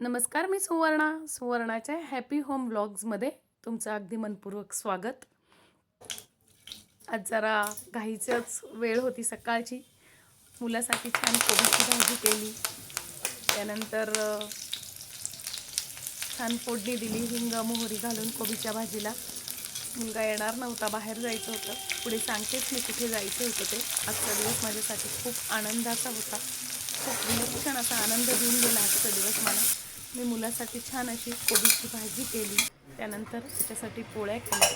नमस्कार मी सुवर्णा. सुवर्णाच्या हॅपी होम व्लॉग्समध्ये तुमचं अगदी मनपूर्वक स्वागत. आज जरा घाईचंच वेळ होती सकाळची. मुलासाठी छान कोबीची भाजी केली. त्यानंतर छान फोडणी दिली हिंग मोहरी घालून कोबीच्या भाजीला. मुलगा येणार नव्हता बाहेर जायचं होतं. पुढे सांगतेच मी कुठे जायचं होतं ते. आजचा दिवस माझ्यासाठी खूप आनंदाचा होता. खूप विलक्षण असा आनंद देऊन गेला आजचा दिवस मला. मी मुलासाठी छान अशी कोबीची भाजी केली. त्यानंतर त्याच्यासाठी पोळ्या केल्या.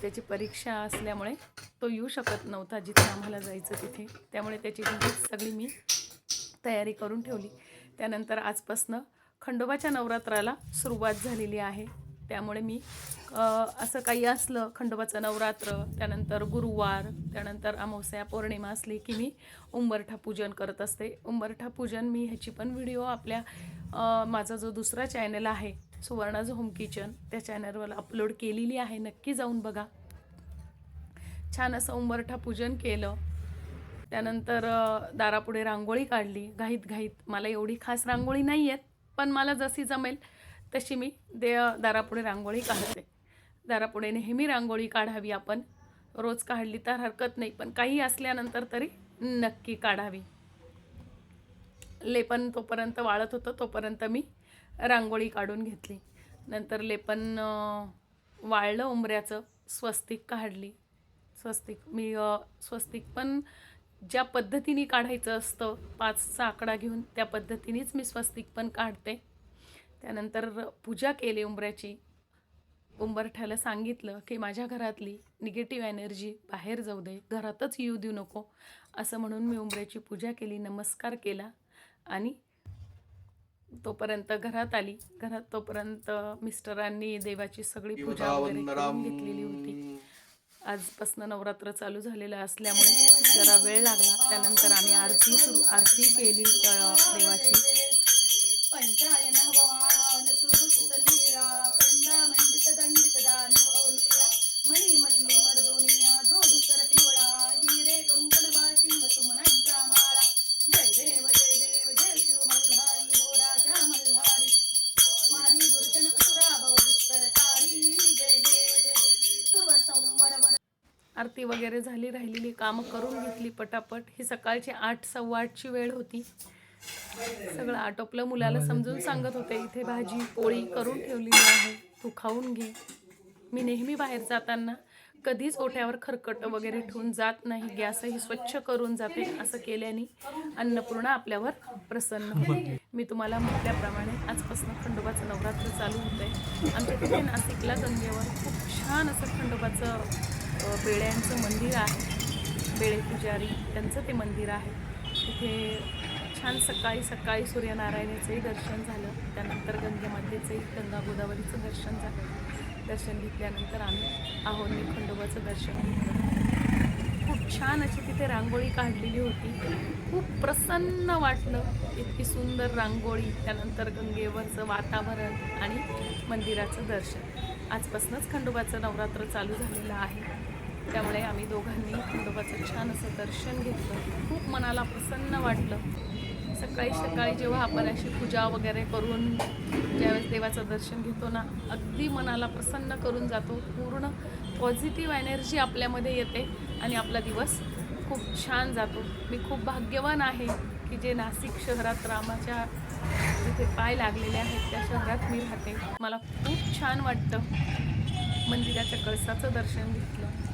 त्याची परीक्षा असल्यामुळे तो येऊ शकत नव्हता जिथे आम्हाला जायचं तिथे. त्यामुळे त्याची सगळी मी तयारी करून ठेवली. त्यानंतर आजपासनं खंडोबाच्या नवरात्राला सुरुवात झालेली आहे. त्यामुळे मी असं काही असलं खंडोबाचं नवरात्र त्यानंतर गुरुवार त्यानंतर अमावस्या पौर्णिमा असली की मी उंबरठा पूजन करत असते. उंबरठा पूजन मी ह्याची पण व्हिडिओ आपल्या माझा जो दुसरा चॅनल आहे सुवर्णाज होम किचन त्या चॅनलवर अपलोड केलेली आहे. नक्की जाऊन बघा. छान असं उंबरठा पूजन केलं. त्यानंतर दारापुढे रांगोळी काढली. घाईत घाईत मला एवढी खास रांगोळी नाही आहेत पण मला जशी जमेल तशी मी दे दारापुढे रांगोळी काढते. दारापुढे नेहमी रांगोळी काढावी आपण. रोज काढली तर हरकत नाही पण काही असल्यानंतर तरी नक्की काढावी. लेपन तोपर्यंत वाळत होतं तोपर्यंत मी रांगोळी काढून घेतली. नंतर लेपन वाळलं उंबऱ्याचं स्वस्तिक काढली. स्वस्तिक मी स्वस्तिक पण ज्या पद्धतीने काढायचं असतं पाचचा आकडा घेऊन त्या पद्धतीनेच मी स्वस्तिक पण काढते. त्यानंतर पूजा केली उंबऱ्याची. उंबरठ्याला सांगितलं की माझ्या घरातली निगेटिव्ह एनर्जी बाहेर जाऊ दे घरातच येऊ देऊ नको. असं म्हणून मी उंबऱ्याची पूजा केली नमस्कार केला आणि तोपर्यंत घरात आली. घरात तोपर्यंत मिस्टरांनी देवाची सगळी पूजा वगैरे करून घेतलेली होती. आजपासनं नवरात्र चालू झालेलं असल्यामुळे जरा वेळ लागला. त्यानंतर आम्ही आरती सुरू आरती केली देवाची. आरती वगैरे झाली राहिलेली कामं करून घेतली पटापट. ही सकाळची आठ सव्वा आठची वेळ होती. सगळं आटोपलं मुलाला समजून सांगत होते इथे भाजी पोळी करून ठेवलेली आहे तू खाऊन घे. मी नेहमी बाहेर जाताना कधीच ओठ्यावर खरकट वगैरे ठेवून जात नाही गॅसही स्वच्छ करून जाते असं केल्याने अन्नपूर्णा आपल्यावर प्रसन्न होते. मी तुम्हाला म्हटल्याप्रमाणे आजपासून खंडोबाचं नवरात्र चालू होतं आहे आमच्या तिथे नाशिकला गंगेवर खूप छान असं खंडोबाचं बेड्यांचं मंदिर आहे. बेळे पुजारी त्यांचं ते मंदिर आहे. तिथे छान सकाळी सकाळी सूर्यनारायणाचंही दर्शन झालं. त्यानंतर गंगेमातेचंही गंगा गोदावरीचं दर्शन झालं. दर्शन घेतल्यानंतर आम्ही आहोनी खंडोबाचं दर्शन घेतलं. खूप छान अशी तिथे रांगोळी काढलेली होती. खूप प्रसन्न वाटलं. इतकी सुंदर रांगोळी त्यानंतर गंगेवरचं वातावरण आणि मंदिराचं दर्शन. आजपासूनच खंडोबाचं नवरात्र चालू झालेलं आहे. त्यामुळे आम्ही दोघांनी खंडोबाचं छान असं दर्शन घेतलं. खूप मनाला प्रसन्न वाटलं. सकाळी सकाळी जेव्हा आपण अशी पूजा वगैरे करून ज्यावेळेस देवाचं दर्शन घेतो ना अगदी मनाला प्रसन्न करून जातो. पूर्ण पॉझिटिव्ह एनर्जी आपल्यामध्ये येते आणि आपला दिवस खूप छान जातो. मी खूप भाग्यवान आहे की जे नाशिक शहरात रामाच्या जिथे पाय लागलेले आहेत त्या शहरात मी राहते. मला खूप छान वाटतं मंदिराच्या कळसाचं दर्शन घेतलं.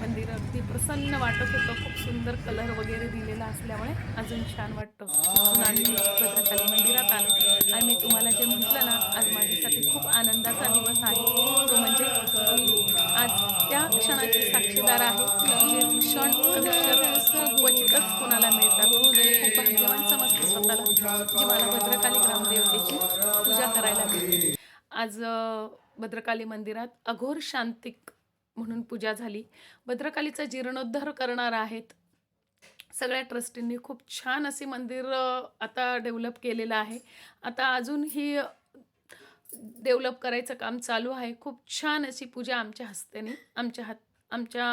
मंदिर अगदी प्रसन्न वाटत होतं. खूप सुंदर कलर वगैरे दिलेला असल्यामुळे अजून छान वाटतं. आम्ही भद्रकाली मंदिरात आलो. आणि मी तुम्हाला जे म्हटलं ना आज माझ्यासाठी खूप आनंदाचा दिवस आहे. तो म्हणजे मी आज त्या क्षणाची साक्षीदार आहे. जे क्षण आयुष्यात क्वचितच कोणाला मिळतात. म्हणजे खूप भाग्यवान समजते स्वतःला जी मला भद्रकाली ग्रामदेवतेची पूजा करायला मिळते. आज भद्रकाली मंदिरात अघोर शांतिक म्हणून पूजा झाली. भद्रकालीचा जीर्णोद्धार करणार आहेत. सगळ्या ट्रस्टींनी खूप छान असे मंदिर आता डेव्हलप केलेलं आहे. आता अजूनही डेव्हलप करायचं काम चालू आहे. खूप छान अशी पूजा आमच्या हस्त्याने आमच्या हात आमच्या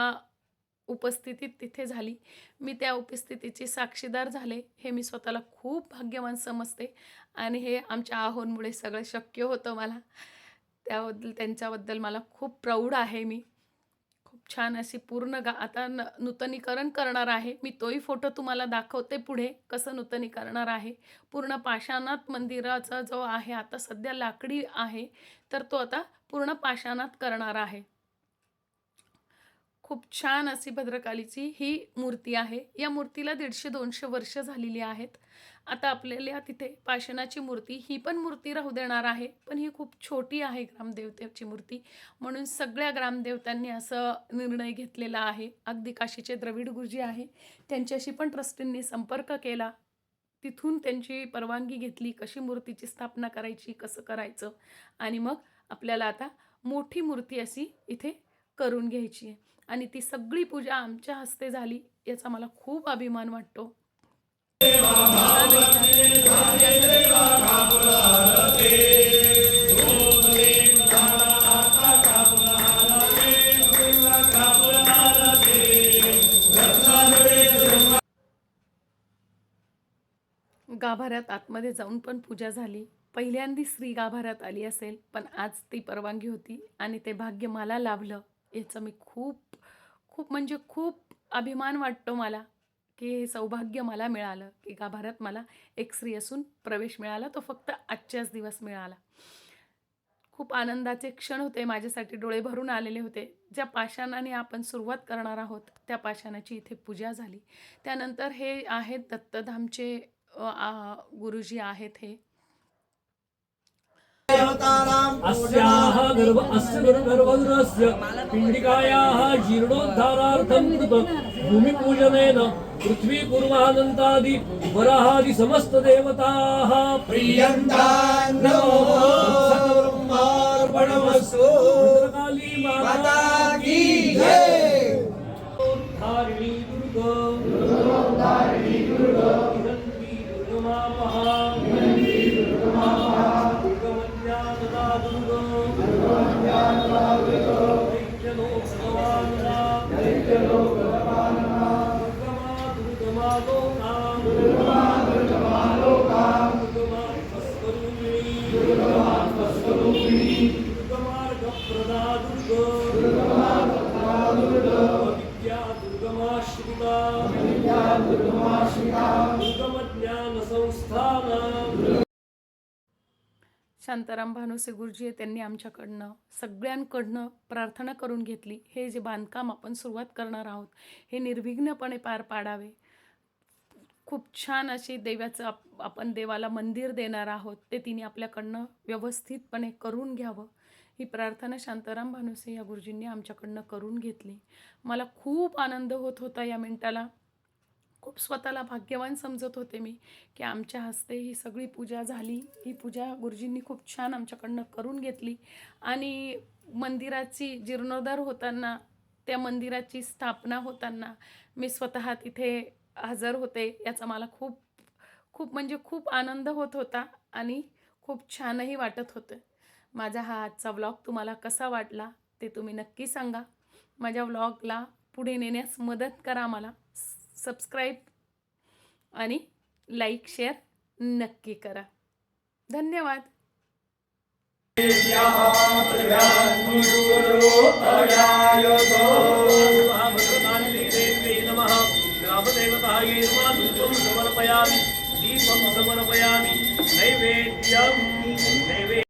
उपस्थितीत तिथे झाली. मी त्या उपस्थितीची साक्षीदार झाले. हे मी स्वतःला खूप भाग्यवान समजते आणि हे आमच्या आहोंमुळे सगळं शक्य होतं मला. त्याबद्दल त्यांच्याबद्दल मला खूप प्राऊड आहे मी. खूप छान अशी पूर्ण गा आता न नूतनीकरण करणार आहे. मी तोही फोटो तुम्हाला दाखवते पुढे कसं नूतनीकरणार आहे. पूर्ण पाषाणात मंदिराचा जो आहे आता सध्या लाकडी आहे तर तो आता पूर्ण पाषाणात करणार आहे. खूप छान अशी भद्रकालीची ही मूर्ती आहे. या मूर्तीला दीडशे दोनशे वर्ष झालेली आहेत. आता आपल्याला तिथे पाषाणाची मूर्ती ही पण मूर्ती राहू देणार आहे. पण ही खूप छोटी आहे ग्रामदेवतेची मूर्ती. म्हणून सगळ्या ग्रामदेवतांनी असं निर्णय घेतलेला आहे. अगदी काशीचे द्रविड गुरुजी आहे. त्यांच्याशी पण ट्रस्टींनी संपर्क केला. तिथून त्यांची परवानगी घेतली कशी मूर्तीची स्थापना करायची कसं करायचं. आणि मग आपल्याला आता मोठी मूर्ती अशी इथे करून घ्यायची आहे. आणि ती सगळी पूजा आमच्या हस्ते झाली याचा मला खूप अभिमान वाटतो. गाभाऱ्यात आतमध्ये जाऊन पण पूजा झाली. पहिल्यांदी स्त्री गाभाऱ्यात आली असेल पण आज ती परवानगी होती आणि ते भाग्य मला लाभलं याचं मी खूप खूप म्हणजे खूप अभिमान वाटतो मला की हे सौभाग्य मला मिळालं की गाभाऱ्यात मला एक स्त्री असून प्रवेश मिळाला तो फक्त आजच्याच दिवस मिळाला. खूप आनंदाचे क्षण होते माझ्यासाठी डोळे भरून आलेले होते. ज्या पाषाणाने आपण सुरुवात करणार आहोत त्या पाषाणाची इथे पूजा झाली. त्यानंतर हे आहेत दत्तधामचे गुरुजी आहेत हे. गर्भ अस्य गर्भगर्भस्य पिण्डिकायाः जीर्णोद्धारार्थं कृत भूमिपूजनेन पृथ्वी कुर्वानन्तादि वराहादि समस्तदेवताः प्रियन्तान्नो ब्रह्मार्पणमस्तु भद्रकाली माता की जय। धारिणी दुर्गा। हिरण्वी दुर्गमापहा। शांताराम भानुसे गुरुजी त्यांनी आमच्याकडनं सगळ्यांकडनं प्रार्थना करून घेतली. हे जे बांधकाम आपण सुरुवात करणार आहोत हे निर्विघ्नपणे पार पाडावे. खूप छान अशी देवाचं आप आपण देवाला मंदिर देणार आहोत ते तिने आपल्याकडनं व्यवस्थितपणे करून घ्यावं. ही प्रार्थना शांताराम भानुसे या गुरुजींनी आमच्याकडनं करून घेतली. मला खूप आनंद होत होता या मिनटाला. खूप स्वतःला भाग्यवान समजत होते मी की आमच्या हस्ते ही सगळी पूजा झाली. ही पूजा गुरुजींनी खूप छान आमच्याकडनं करून घेतली. आणि मंदिराची जीर्णोद्धार होताना त्या मंदिराची स्थापना होताना मी स्वतः तिथे हजर होते याचा मला खूप खूप म्हणजे खूप आनंद होत होता आणि खूप छानही वाटत होतं. माझा हा आजचा व्लॉग तुम्हाला कसा वाटला ते तुम्ही नक्की सांगा. माझ्या व्लॉगला पुढे नेण्यास मदत करा मला सबस्क्राईब आणि लाईक शेअर नक्की करा धन्यवाद ग्रामदेवतायै नमः समर्पयामि दीपं समर्पयामि नैवेद्यं नैवेद्यं